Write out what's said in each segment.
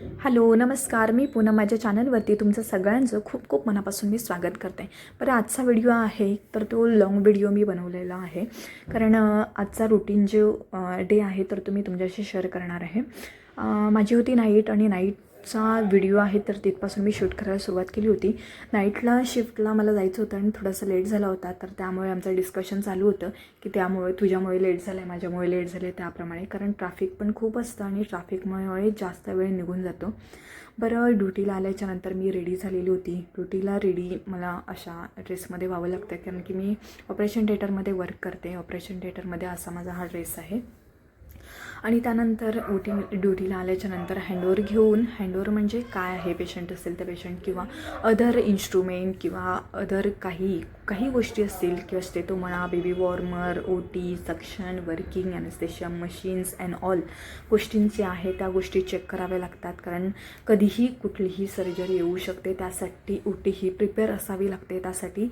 Hello नमस्कार. मी पुन्हा माझ्या चॅनलवरती तुमचं सगळ्यांचं खूप खूप मनापासून मी स्वागत करते. बरं आजचा व्हिडिओ आहे तर तो लॉंग व्हिडिओ मी बनवलेला आहे. कारण आजचा रुटीन जो डे आहे तर तो मी तुमच्याशी शेअर करणार आहे. माझी होती नाईट आणि नाईट नाईटचा व्हिडिओ आहे तर तिथपासून मी शूट करायला सुरुवात केली होती. नाईटला शिफ्टला मला जायचं होतं आणि थोडासा लेट झाला होता. तर त्यामुळे आमचं डिस्कशन चालू होतं की त्यामुळे तुझ्यामुळे लेट झालं आहे माझ्यामुळे लेट झालं आहे त्याप्रमाणे. कारण ट्रॅफिक पण खूप असतं आणि ट्रॅफिकमुळे जास्त वेळ निघून जातो. बरं ड्युटीला आल्याच्यानंतर मी रेडी झालेली होती. ड्युटीला रेडी मला अशा ड्रेसमध्ये व्हावं लागतं. कारण की मी ऑपरेशन थिएटरमध्ये वर्क करते. ऑपरेशन थिएटरमध्ये असा माझा हा ड्रेस आहे. आणि त्यानंतर ओटी ड्युटीला आल्याच्यानंतर घेऊन हँडओवर म्हणजे काय आहे? पेशंट असेल तर पेशंट किंवा अदर इन्स्ट्रुमेंट किंवा अदर काही काही गोष्टी असतील किंवा स्टेटो म्हणा baby warmer O T suction working anaesthesia machines and all गोष्टींचे आहे त्या गोष्टी चेक कराव्या लागतात. कारण कधीही कुठलीही सर्जरी येऊ शकते त्यासाठी ओ टी ही प्रिपेअर असावी लागते. त्यासाठी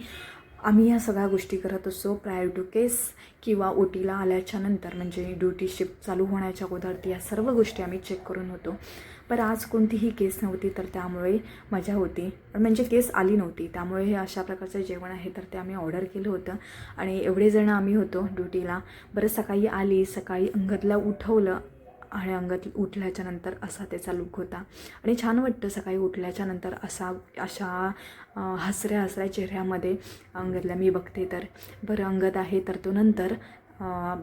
आम्ही या सगळ्या गोष्टी करत असतो. प्रायर टू केस किंवा ओ टीला आल्याच्यानंतर म्हणजे ड्युटी शिफ्ट चालू होण्याच्या अगोदर या सर्व गोष्टी आम्ही चेक करून होतो. पण आज कोणतीही केस नव्हती तर त्यामुळे मजा होती. म्हणजे केस आली नव्हती. त्यामुळे हे अशा प्रकारचं जेवण आहे तर ते आम्ही ऑर्डर केलं होतं. आणि एवढे जण आम्ही होतो ड्युटीला बरं सकाळी आली सकाळी अंगदला उठवलं आणि अंगात उठल्याच्या नंतर असा त्याचा लुक होता. आणि छान वाटतं सकाळी उठल्याच्या नंतर असा अशा हसऱ्या हसऱ्या चेहऱ्यामध्ये अंगदला मी बघते तर. बरं अंगद आहे तर तो नंतर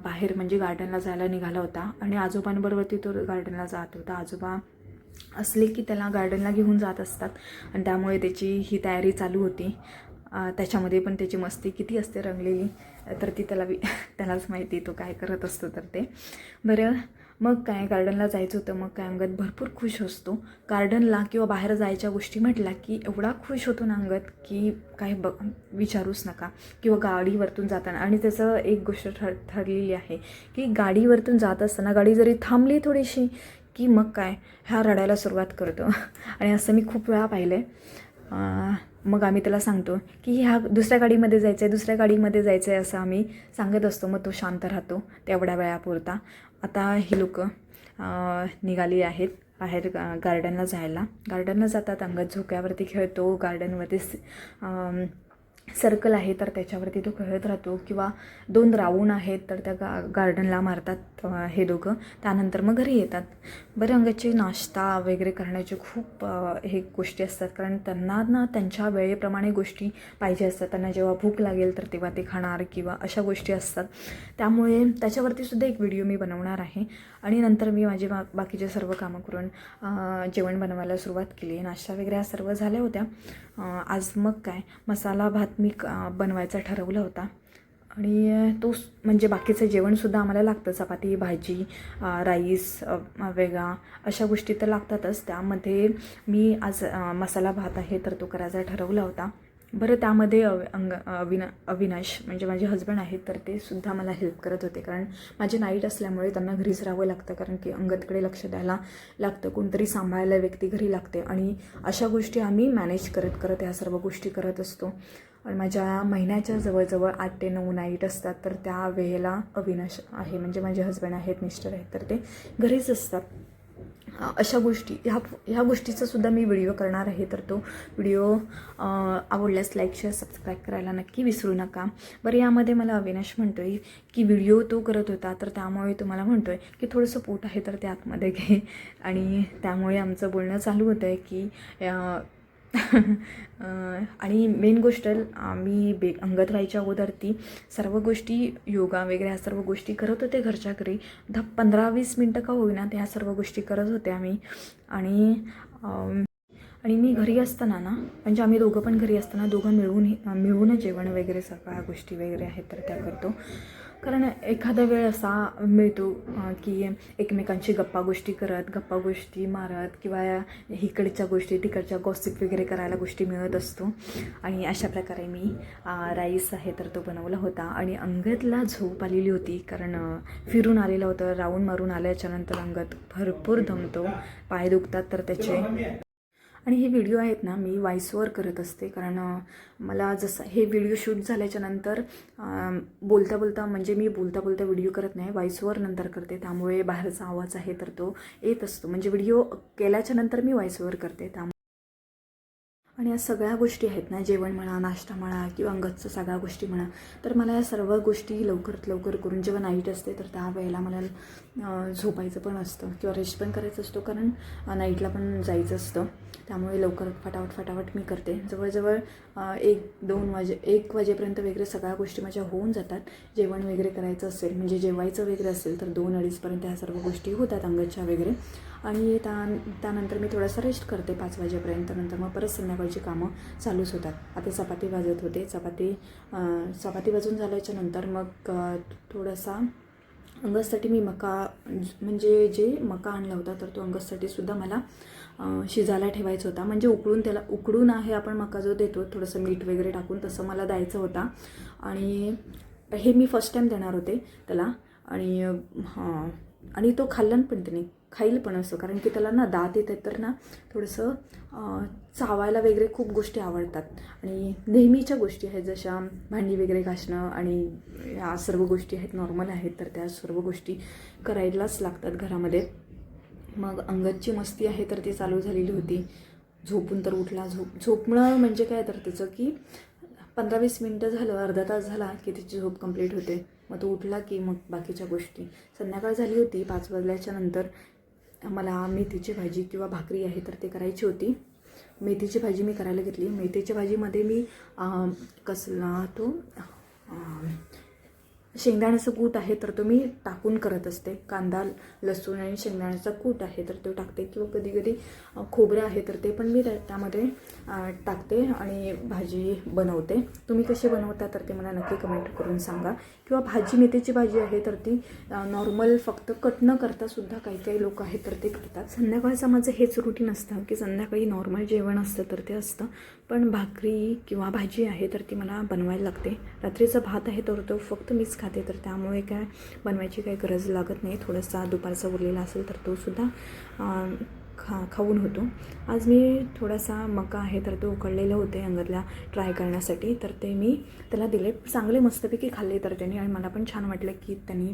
बाहेर म्हणजे गार्डनला जायला निघाला होता. आणि आजोबांबरोबर तो गार्डनला जात होता. आजोबा असले की त्याला गार्डनला घेऊन जात असतात. आणि त्यामुळे त्याची ही तयारी चालू होती. त्याच्यामध्ये पण त्याची मस्ती किती असते रंगलेली. तर ती त्याला वि त्यालाच माहिती तो काय करत असतो तर ते. बरं मग काय गार्डनला जायचं होतं मग काय अंगत भरपूर खुश असतो. गार्डनला किंवा बाहेर जायच्या गोष्टी म्हटल्या की एवढा खुश होतो ना अंगत की काय ब विचारूच नका. किंवा गाडीवरतून जाताना आणि त्याचं एक गोष्ट ठर ठरलेली आहे की गाडीवरतून जात असताना गाडी जरी थांबली थोडीशी की मग काय ह्या रडायला सुरुवात करतो. आणि असं मी खूप वेळा पाहिलं आहे मग आम्ही त्याला सांगतो की ह्या दुसऱ्या गाडीमध्ये जायचं आहे दुसऱ्या गाडीमध्ये जायचं आहे असं आम्ही सांगत असतो. मग तो शांत राहतो तेवढ्या वेळापुरता. आता ही लोक निघाली आहेत बाहेर गार्डनला जायला. गार्डनला जातात अंगद झोक्यावरती खेळतो गार्डनमध्ये सर्कल आहे तर त्याच्यावरती तो खेळत राहतो. किंवा दोन राऊंड आहेत तर त्या गा गार्डनला मारतात हे दोघं. त्यानंतर मग घरी येतात. बरं अंगाचे नाश्ता वगैरे करण्याचे खूप हे गोष्टी असतात. कारण त्यांना ना त्यांच्या वेळेप्रमाणे गोष्टी पाहिजे असतात. त्यांना जेव्हा भूक लागेल तर तेव्हा ते खाणार किंवा अशा गोष्टी असतात. त्यामुळे त्याच्यावरती सुद्धा एक व्हिडिओ मी बनवणार आहे. आणि नंतर मी माझे बा बाकीचे सर्व कामं करून जेवण बनवायला सुरुवात केली. नाश्ता वगैरे या सर्व झाल्या होत्या. आज मग काय? मसाला भात मी बनवायचा ठरवला होता. आणि तो म्हणजे बाकीचं जेवणसुद्धा आम्हाला लागतं. चपाती भाजी राईस वेगळा अशा गोष्टी तर लागतातच. त्यामध्ये मी आज मसाला भात आहे तर तो करायचा ठरवला होता. बरं त्यामध्ये अव अंग अविना अविनाश म्हणजे माझे हजबंड आहेत तर ते सुद्धा मला हेल्प करत होते. कारण माझे नाईट असल्यामुळे त्यांना घरीच राहावं लागतं कारण की अंगतकडे लक्ष द्यायला लागतं कोणतरी सांभाळायला व्यक्ती घरी लागते. आणि अशा गोष्टी आम्ही मॅनेज करत करत ह्या सर्व गोष्टी करत असतो. आणि माझ्या महिन्याच्या जवळजवळ आठ ते नऊ नाईट असतात तर त्या वेळेला अविनाश आहे म्हणजे माझे हजबंड आहेत मिस्टर आहेत तर ते घरीच असतात. अशा गोष्टी ह्या ह्या गोष्टीचा सुद्धा मी व्हिडिओ करणार आहे. तर तो व्हिडिओ आवडल्यास लाईक शेअर सबस्क्राईब करायला नक्की विसरू नका. बरं यामध्ये मला अविनाश म्हणतो आहे की व्हिडिओ तो करत होता तर त्यामुळे तुम्हाला म्हणतो आहे की थोडंसं पोट आहे तर ते आतमध्ये घे. आणि त्यामुळे आमचं बोलणं चालू होतं आहे की आणि मेन गोष्ट आम्ही बे अंगत व्हायच्या अगोदर ती सर्व गोष्टी योगा वगैरे ह्या सर्व गोष्टी करत होते घरच्या घरी. दहा पंधरा वीस मिनटं का होईना त्या सर्व गोष्टी करत होते आम्ही. आणि आणि मी घरी असताना ना म्हणजे आम्ही दोघं पण घरी असताना दोघं मिळून मिळून जेवण वगैरे सगळ्या गोष्टी वगैरे आहेत तर त्या करतो. कारण एखादा वेळ असा मिळतो की एकमेकांशी गप्पा गोष्टी करत गप्पा गोष्टी मारत किंवा इकडच्या गोष्टी तिकडच्या गॉसिप वगैरे करायला गोष्टी मिळत असतो. आणि अशा प्रकारे मी राईस आहे तर तो बनवला होता. आणि अंगतला झोप आलेली होती कारण फिरून आलेलं होतं. राऊंड मारून आल्याच्यानंतर अंगत भरपूर दमतो. पाय दुखतात तर त्याचे आणि हे व्हिडिओ आहेत ना मी वॉइसवर करत असते. कारण मला जसं हे व्हिडिओ शूट झाल्याच्यानंतर बोलता बोलता म्हणजे मी बोलता बोलता व्हिडिओ करत नाही वॉइसवर नंतर करते. त्यामुळे बाहेरचा आवाज आहे तर तो येत असतो. म्हणजे व्हिडिओ केल्याच्यानंतर मी वॉइसवर करते. त्यामुळे आणि या सगळ्या गोष्टी आहेत ना जेवण म्हणा नाश्ता म्हणा किंवा अंगतचं सगळ्या गोष्टी म्हणा तर मला या सर्व गोष्टी लवकरात लवकर करून जेव्हा नाईट असते तर त्या वेळेला मला झोपायचं पण असतं किंवा रेस्ट पण करायचं असतो. कारण नाईटला पण जायचं असतं. त्यामुळे लवकर फटाफट फटाफट मी करते. जवळजवळ एक दोन वाजे एक वाजेपर्यंत वगैरे सगळ्या गोष्टी माझ्या होऊन जातात. जेवण वगैरे करायचं असेल म्हणजे जेवायचं वगैरे असेल तर दोन अडीचपर्यंत ह्या सर्व गोष्टी होतात अंगतच्या वगैरे. आणि त्या त्यानंतर मी थोडासा रेस्ट करते पाच वाजेपर्यंत. नंतर मग परत संध्याकाळची कामं चालूच होतात. आता चपाती भाजत होते. चपाती चपाती भाजून झाल्याच्यानंतर मग थोडासा अंगससाठी मी मका म्हणजे जे मका आणला होता तर तो अंगससाठी सुद्धा मला शिजायला ठेवायचा होता. म्हणजे उकळून त्याला उकडून आहे आपण मका जो देतो थोडंसं मीठ वगैरे टाकून तसं मला द्यायचं होता. आणि हे मी फर्स्ट टाईम देणार होते त्याला. आणि हां. आणि तो खाल्ला पण त्याने. खाईल पण असं. कारण की त्याला ना दात येत आहेत तर ना थोडंसं चावायला वगैरे खूप गोष्टी आवडतात. आणि नेहमीच्या गोष्टी आहेत जशा भांडी वगैरे घासणं आणि या सर्व गोष्टी आहेत नॉर्मल आहेत तर त्या सर्व गोष्टी करायलाच लागतात घरामध्ये. मग अंगदची मस्ती आहे तर ती चालू झालेली होती. झोपून तर उठला. झोप झोपणं म्हणजे काय तर त्याचं की पंधरा वीस मिनटं झालं अर्धा तास झाला की त्याची झोप कंप्लीट होते. मग तो उठला की मग बाकीच्या गोष्टी. संध्याकाळ झाली होती पाच वाजल्याच्या नंतर मला मेथीची भाजी किंवा भाकरी आहे तर ते करायची होती. मेथीची भाजी मी करायला घेतली. मेथीच्या भाजीमध्ये मी कसला तो शेंगदाण्याचं कूट आहे तर तो मी टाकून करत असते. कांदा लसूण आणि शेंगदाण्याचा कूट आहे तर तो टाकते. किंवा कधी कधी खोबरं आहे तर ते पण मी त्या- त्यामध्ये टाकते आणि भाजी बनवते. तुम्ही कशी बनवता तर ते मला नक्की कमेंट करून सांगा. किंवा भाजी मेथीची भाजी आहे तर ती नॉर्मल फक्त कट न करता सुद्धा काही काही लोक आहेत तर ते करतात. संध्याकाळचं माझं हेच रुटीन असतं की संध्याकाळी नॉर्मल जेवण असतं तर ते असतं. पण भाकरी किंवा भाजी आहे तर ती मला बनवायला लागते. रात्रीचा भात आहे तर तो फक्त मीच खाते तर त्यामुळे काय बनवायची काही गरज लागत नाही. थोडासा दुपारचा उरलेला असेल तर तो सुद्धा खा खाऊन होतो. आज मी थोडासा मका आहे तर तो उकडलेलं होते अंगरला ट्राय करण्यासाठी. तर ते मी त्याला दिले. चांगले मस्तपैकी खाल्ले तर त्यांनी आणि मला पण छान वाटलं की त्यांनी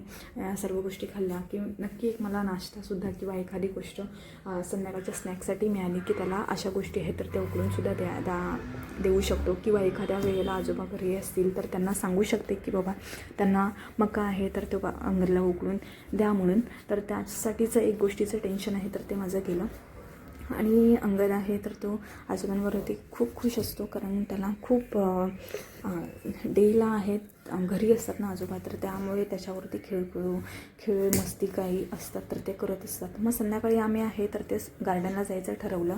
सर्व गोष्टी खाल्ल्या. की नक्की एक मला नाश्तासुद्धा किंवा एखादी गोष्ट संध्याकाळच्या स्नॅक्ससाठी मिळाली की त्याला अशा गोष्टी आहेत तर त्या उकळूनसुद्धा द्या द्या देऊ शकतो. किंवा एखाद्या वेळेला आजोबा घरी असतील तर त्यांना सांगू शकते की बाबा त्यांना मका आहे तर तो बा- उकळून द्या म्हणून. तर त्यासाठीचं एक गोष्टीचं टेन्शन आहे तर ते माझं गेलं. आणि अंगद आहे तर तो आजोबांवरती खूप खुश असतो कारण त्याला खूप डेला आहेत घरी असतात ना आजोबा तर त्यामुळे त्याच्यावरती खेळ खेळू खेळ मस्ती काही असतात तर ते करत असतात. मग संध्याकाळी आम्ही आहे तर ते गार्डनला जायचं ठरवलं.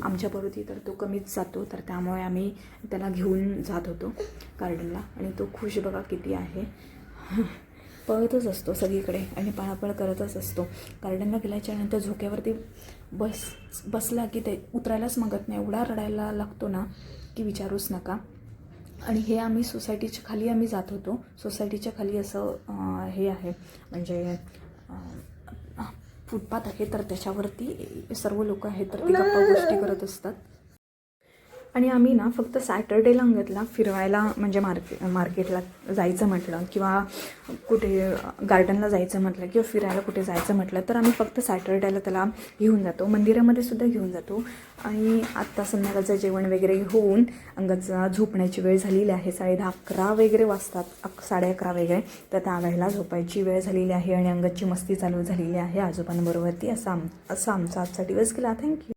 आमच्याबरोबरती तर तो कमीच जातो तर त्यामुळे आम्ही त्याला घेऊन जात होतो गार्डनला. आणि तो खुश बघा किती आहे. पळतच असतो सगळीकडे आणि पळापळ करतच असतो. गार्डनला गेल्याच्यानंतर झोक्यावरती बस बसला की ते उतरायलाच मागत नाही. एवढा रडायला लागतो ना की विचारूच नका. आणि हे आम्ही सोसायटीच्या खाली आम्ही जात होतो. सोसायटीच्या खाली असं हे आहे. म्हणजे फुटपाथ आहे. तर त्याच्यावरती सर्व लोक आहेत. तर ते गप्पा गोष्टी करत असतात. आणि आम्ही ना फक्त सॅटर्डेला अंगतला फिरवायला म्हणजे मार्के मार्केटला जायचं म्हटलं किंवा कुठे गार्डनला जायचं म्हटलं किंवा फिरायला कुठे जायचं म्हटलं तर आम्ही फक्त सॅटर्डेला त्याला घेऊन जातो. मंदिरामध्ये सुद्धा घेऊन जातो. आणि आत्ता संध्याकाळचं जेवण वगैरे होऊन अंगाचा झोपण्याची वेळ झालेली आहे. साडे दहा अकरा वगैरे वाजतात अक साडे अकरा वगैरे. तर त्यावेळेला झोपायची वेळ झालेली आहे आणि अंगाची मस्ती चालू झालेली आहे आजोबांबरोबरती असा आम असा आमचा आजचा दिवस गेला थँक्यू